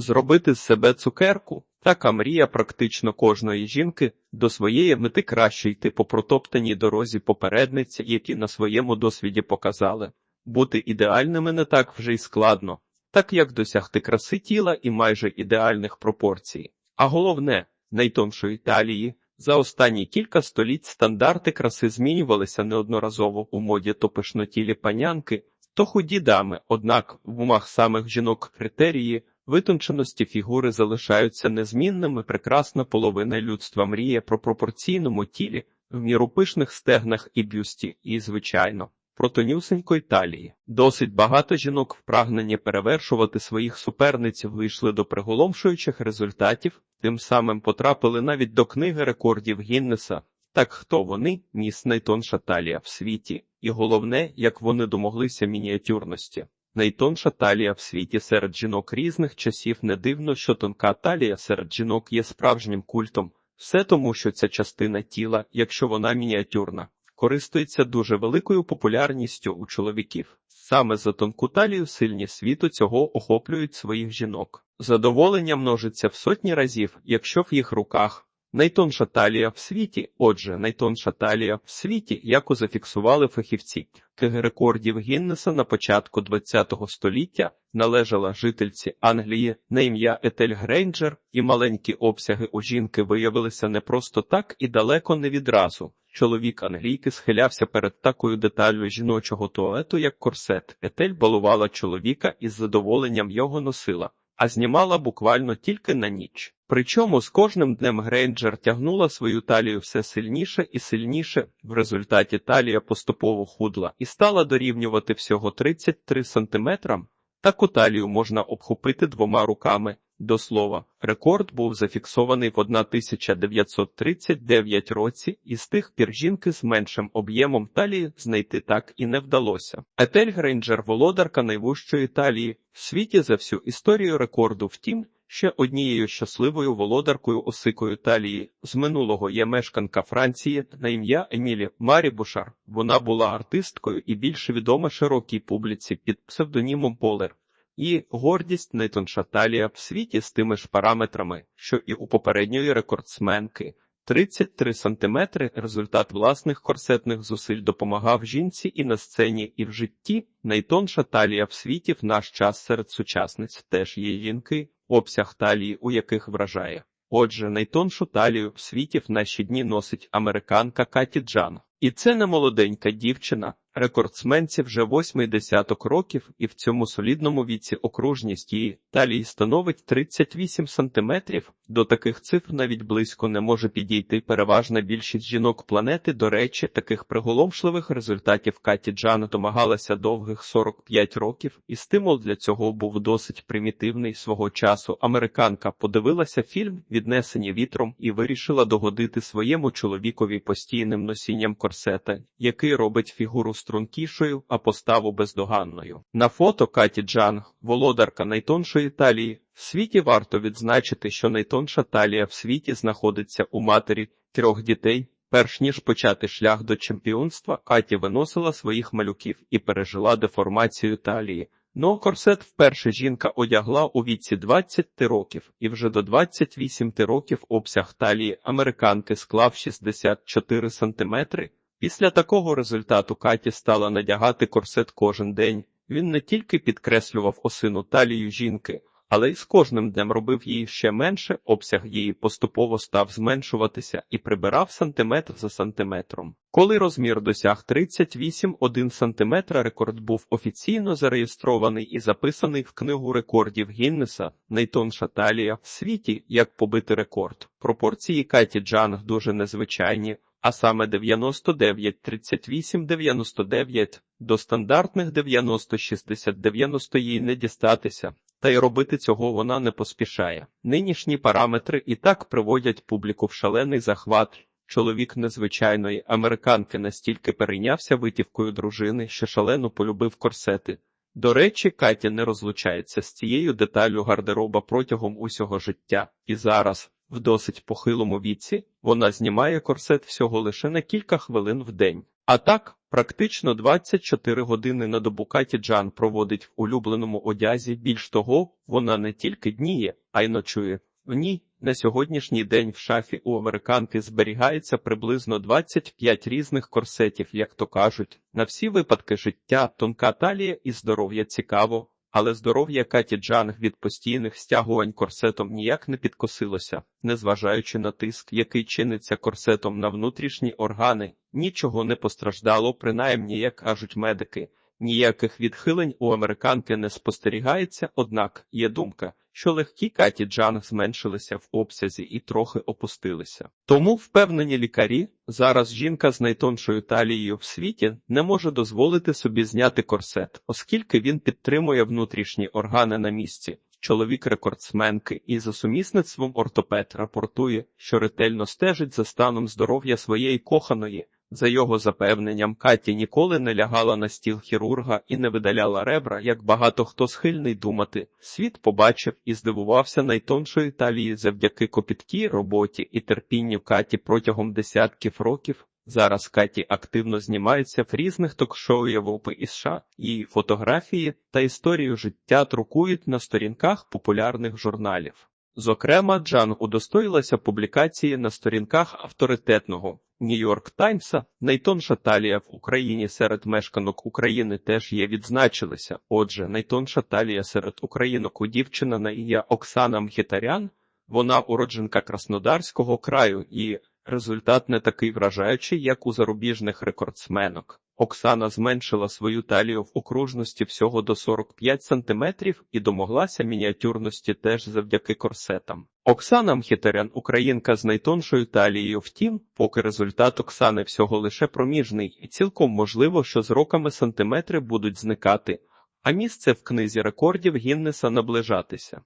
Зробити з себе цукерку така мрія практично кожної жінки до своєї мети краще йти по протоптаній дорозі попередниці, які на своєму досвіді показали. Бути ідеальними не так вже й складно, так як досягти краси тіла і майже ідеальних пропорцій. А головне, найтоншої талії. За останні кілька століть стандарти краси змінювалися неодноразово у моді то пишнотілі панянки, то худі дами, однак в умах самих жінок критерії витонченості фігури залишаються незмінними. Прекрасна половина людства мріє про пропорційному тілі, в міру пишних стегнах і бюсті, і, звичайно, про тонюсенької талії. Досить багато жінок в прагненні перевершувати своїх суперниць вийшли до приголомшуючих результатів, тим самим потрапили навіть до книги рекордів Гіннеса. Так хто вони, міс найтонша талія в світі, і головне, як вони домоглися мініатюрності. Найтонша талія в світі серед жінок різних часів не дивно, що тонка талія серед жінок є справжнім культом, все тому, що ця частина тіла, якщо вона мініатюрна, користується дуже великою популярністю у чоловіків. Саме за тонку талію сильні світу цього охоплюють своїх жінок. Задоволення множиться в сотні разів, якщо в їх руках Найтонша талія в світі, отже, найтонша талія в світі, яку зафіксували фахівці. Книги рекордів Гіннеса на початку ХХ століття належала жительці Англії на ім'я Етель Грейнджер, і маленькі обсяги у жінки виявилися не просто так і далеко не відразу. Чоловік англійки схилявся перед такою деталлю жіночого туалету, як корсет. Етель балувала чоловіка і з задоволенням його носила, а знімала буквально тільки на ніч. Причому з кожним днем Грейнджер тягнула свою талію все сильніше і сильніше. В результаті талія поступово худла і стала дорівнювати всього 33 сантиметрам. Таку талію можна обхопити двома руками. До слова, рекорд був зафіксований в 1939 році, і з тих пір жінки з меншим об'ємом талії знайти так і не вдалося. Етель Грейнджер володарка найвужчої талії в світі за всю історію рекорду. Втім, Ще однією щасливою володаркою осикою талії з минулого є мешканка Франції на ім'я Емілі Марі Бушар. Вона була артисткою і більше відома широкій публіці під псевдонімом Полер. Її гордість найтонша талія в світі з тими ж параметрами, що і у попередньої рекордсменки. 33 сантиметри результат власних корсетних зусиль допомагав жінці і на сцені, і в житті. Найтонша талія в світі в наш час серед сучасниць теж є жінки обсяг талії, у яких вражає. Отже, найтоншу талію в світі в наші дні носить американка Каті Джан. І це не молоденька дівчина, рекордсменці вже восьмий десяток років, і в цьому солідному віці окружність її талії становить 38 сантиметрів. До таких цифр навіть близько не може підійти переважна більшість жінок планети. До речі, таких приголомшливих результатів Каті Джан домагалася довгих 45 років, і стимул для цього був досить примітивний свого часу. Американка подивилася фільм, віднесені вітром, і вирішила догодити своєму чоловікові постійним носінням корсета, який робить фігуру стрункішою, а поставу бездоганною. На фото Каті Джан, володарка найтоншої талії, в світі варто відзначити, що найтонша талія в світі знаходиться у матері трьох дітей. Перш ніж почати шлях до чемпіонства, Каті виносила своїх малюків і пережила деформацію талії. Но корсет вперше жінка одягла у віці 20 років, і вже до 28 років обсяг талії американки склав 64 сантиметри. Після такого результату Каті стала надягати корсет кожен день. Він не тільки підкреслював осину талію жінки, але й з кожним днем робив її ще менше, обсяг її поступово став зменшуватися і прибирав сантиметр за сантиметром. Коли розмір досяг 38,1 см, рекорд був офіційно зареєстрований і записаний в книгу рекордів Гіннеса найтонша талія в світі, як побити рекорд. Пропорції Каті Джанг дуже незвичайні. А саме 99, 38, 99, до стандартних 90, 60, 90 їй не дістатися, та й робити цього вона не поспішає. Нинішні параметри і так приводять публіку в шалений захват. Чоловік незвичайної американки настільки перейнявся витівкою дружини, що шалено полюбив корсети. До речі, Катя не розлучається з цією деталлю гардероба протягом усього життя, і зараз, в досить похилому віці, вона знімає корсет всього лише на кілька хвилин в день. А так, Практично 24 години на добу Каті Джан проводить в улюбленому одязі. Більш того, вона не тільки дніє, а й ночує. В ній на сьогоднішній день в шафі у американки зберігається приблизно 25 різних корсетів, як то кажуть. На всі випадки життя, тонка талія і здоров'я цікаво. Але здоров'я Каті Джанг від постійних стягувань корсетом ніяк не підкосилося, незважаючи на тиск, який чиниться корсетом на внутрішні органи, нічого не постраждало, принаймні, як кажуть медики. Ніяких відхилень у американки не спостерігається, однак є думка, що легкі Каті Джанг зменшилися в обсязі і трохи опустилися. Тому впевнені лікарі, зараз жінка з найтоншою талією в світі не може дозволити собі зняти корсет, оскільки він підтримує внутрішні органи на місці. Чоловік рекордсменки і за сумісництвом ортопед рапортує, що ретельно стежить за станом здоров'я своєї коханої. За його запевненням, Каті ніколи не лягала на стіл хірурга і не видаляла ребра, як багато хто схильний думати. Світ побачив і здивувався найтоншої талії завдяки копіткій роботі і терпінню Каті протягом десятків років. Зараз Каті активно знімається в різних ток-шоу Європи і США, її фотографії та історію життя друкують на сторінках популярних журналів. Зокрема, Джан удостоїлася публікації на сторінках авторитетного Нью-Йорк Таймса. Найтонша талія в Україні серед мешканок України теж є відзначилися. Отже, найтонша талія серед українок у дівчина на ім'я Оксана Мхітарян. Вона уродженка Краснодарського краю і результат не такий вражаючий, як у зарубіжних рекордсменок. Оксана зменшила свою талію в окружності всього до 45 см і домоглася мініатюрності теж завдяки корсетам. Оксана Мхітарян – українка з найтоншою талією, втім, поки результат Оксани всього лише проміжний, і цілком можливо, що з роками сантиметри будуть зникати, а місце в книзі рекордів Гіннеса наближатися.